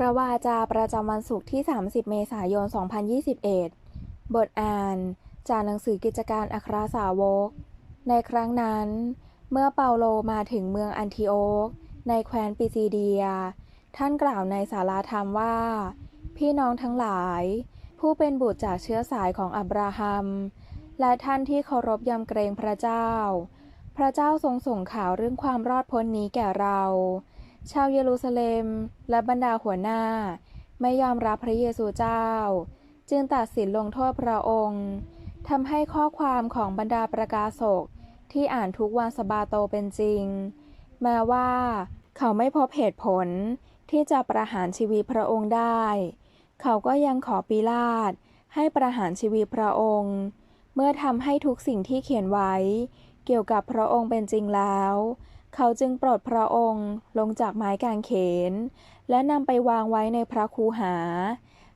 พระวาจาประจำวันศุกร์ที่ 30 เมษายน 2021 บทอ่านจากหนังสือกิจการอัครสาวก ในครั้งนั้น เมื่อเปาโลมาถึงเมืองอันทิโอกในแคว้นปิซิเดีย ท่านกล่าวในสาราธรรมว่า พี่น้องทั้งหลาย ผู้เป็นบุตรจากเชื้อสายของอับราฮัม และท่านที่เคารพยำเกรงพระเจ้า พระเจ้าทรงส่งข่าวเรื่องความรอดพ้นนี้แก่เรา ชาวเยรูซาเล็มและบรรดาหัวหน้า ไม่ยอมรับพระเยซูเจ้า จึงตัดสินลงโทษพระองค์ทำให้ข้อความของบรรดาประกาศกที่อ่านทุกวันสบาโตเป็นจริง แม้ว่าเขาไม่พบเหตุผลที่จะประหารชีวิตพระองค์ได้ เขาก็ยังขอปิลาตให้ประหารชีวิตพระองค์ เมื่อทำให้ทุกสิ่งที่เขียนไว้ เกี่ยวกับพระองค์เป็นจริงแล้ว เขาจึงปลดพระองค์ลงจากไม้กางเขน และนำไปวางไว้ในพระคูหา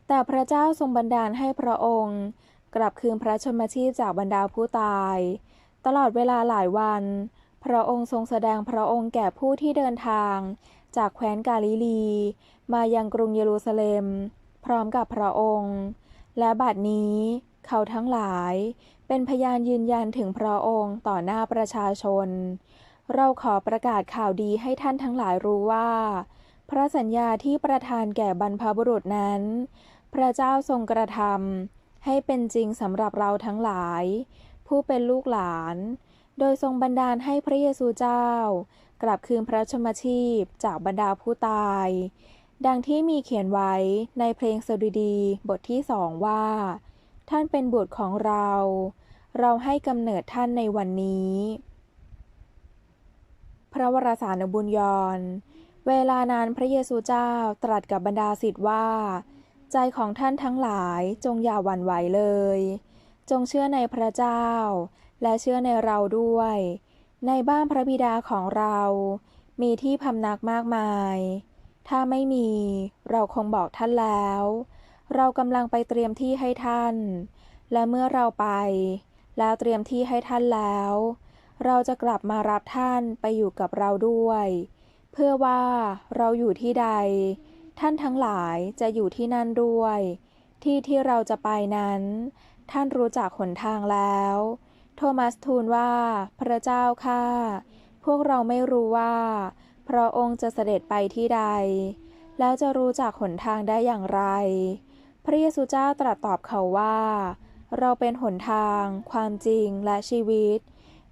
แต่พระเจ้าทรงบันดาลให้พระองค์ กลับคืนพระชนมชีพจากบรรดาผู้ตาย ตลอดเวลาหลายวัน พระองค์ทรงแสดงพระองค์แก่ผู้ที่เดินทาง จากแคว้นกาลิลี มายังกรุงเยรูซาเล็ม พร้อมกับพระองค์ และบัดนี้เขาทั้งหลายเป็นพยานยืนยันถึงพระองค์ต่อหน้าประชาชน เราขอประกาศข่าวดีให้ท่านทั้งหลายรู้ว่า พระสัญญาที่ประทานแก่บรรพบุรุษนั้น พระเจ้าทรงกระทำให้เป็นจริงสำหรับเราทั้งหลาย ผู้เป็นลูกหลาน โดยทรงบันดาลให้พระเยซูเจ้า กลับคืนพระชมชีพจากบรรดาผู้ตาย ดังที่มีเขียนไว้ในเพลงสดุดีบทที่สองว่า ท่านเป็นบุตรของเรา เราให้กำเนิดท่านในวันนี้ พระวรสารบุญยอนเวลานั้นพระเยซูเจ้าตรัสกับบรรดาศิษย์ว่า ใจของท่านทั้งหลายจงอย่าหวั่นไหวเลย จงเชื่อในพระเจ้า และเชื่อในเราด้วย ในบ้านพระบิดาของเรา มีที่พำนักมากมาย ถ้าไม่มีเราคงบอกท่านแล้ว เรากำลังไปเตรียมที่ให้ท่าน และเมื่อเราไป แล้วเตรียมที่ให้ท่านแล้ว เราจะกลับมารับท่านไปอยู่กับเราด้วย เพื่อว่าเราอยู่ที่ใด ท่านทั้งหลายจะอยู่ที่นั่นด้วย ที่ที่เราจะไปนั้น ท่านรู้จักหนทางแล้ว โทมัสทูลว่าพระเจ้าข้าพวกเราไม่รู้ว่า พระองค์จะเสด็จไปที่ใด แล้วจะรู้จักหนทางได้อย่างไร พระเยซูเจ้าตรัสตอบเขาว่า เราเป็นหนทาง ความจริงและชีวิต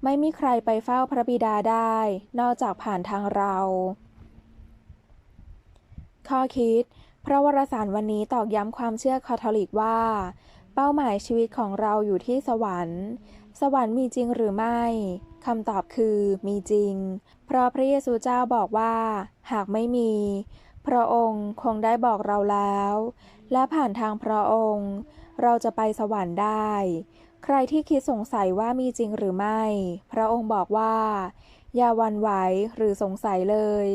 ไม่มีใครไปเฝ้าพระบิดาได้ นอกจากผ่านทางเรา ข้อคิด พระวรสารวันนี้ตอกย้ำความเชื่อคาทอลิกว่า เป้าหมายชีวิตของเราอยู่ที่สวรรค์ สวรรค์มีจริงหรือไม่คำตอบคือมีจริง เพราะพระเยซูเจ้าบอกว่า หากไม่มี พระองค์คงได้บอกเราแล้ว และผ่านทางพระองค์ เราจะไปสวรรค์ได้ ใครที่คิดสงสัยว่ามีจริงหรือไม่ พระองค์บอกว่า อย่าวันไหวหรือสงสัยเลย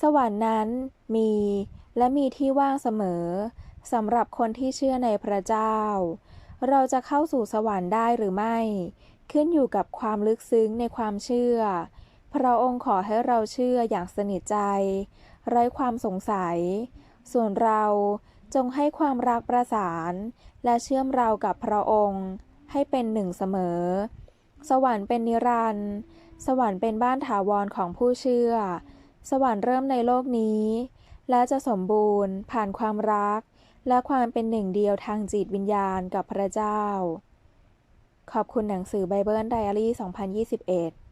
สวรรค์นั้นมีและมีที่ว่างเสมอสำหรับคนที่เชื่อในพระเจ้า เราจะเข้าสู่สวรรค์ได้หรือไม่ ขึ้นอยู่กับความลึกซึ้งในความเชื่อ พระองค์ขอให้เราเชื่ออย่างสนิทใจ ไร้ความสงสัย ส่วนเราจงให้ความรักประสาน และเชื่อมเรากับพระองค์ ให้เป็นหนึ่งเสมอ สวรรค์เป็นนิรันดร์สวรรค์เป็นบ้านถาวรของผู้เชื่อ สวรรค์เริ่มในโลกนี้ และจะสมบูรณ์ ผ่านความรัก และความเป็นหนึ่งเดียวทางจิตวิญญาณกับพระเจ้า ขอบคุณหนังสือไบเบิลไดอารี่ 2021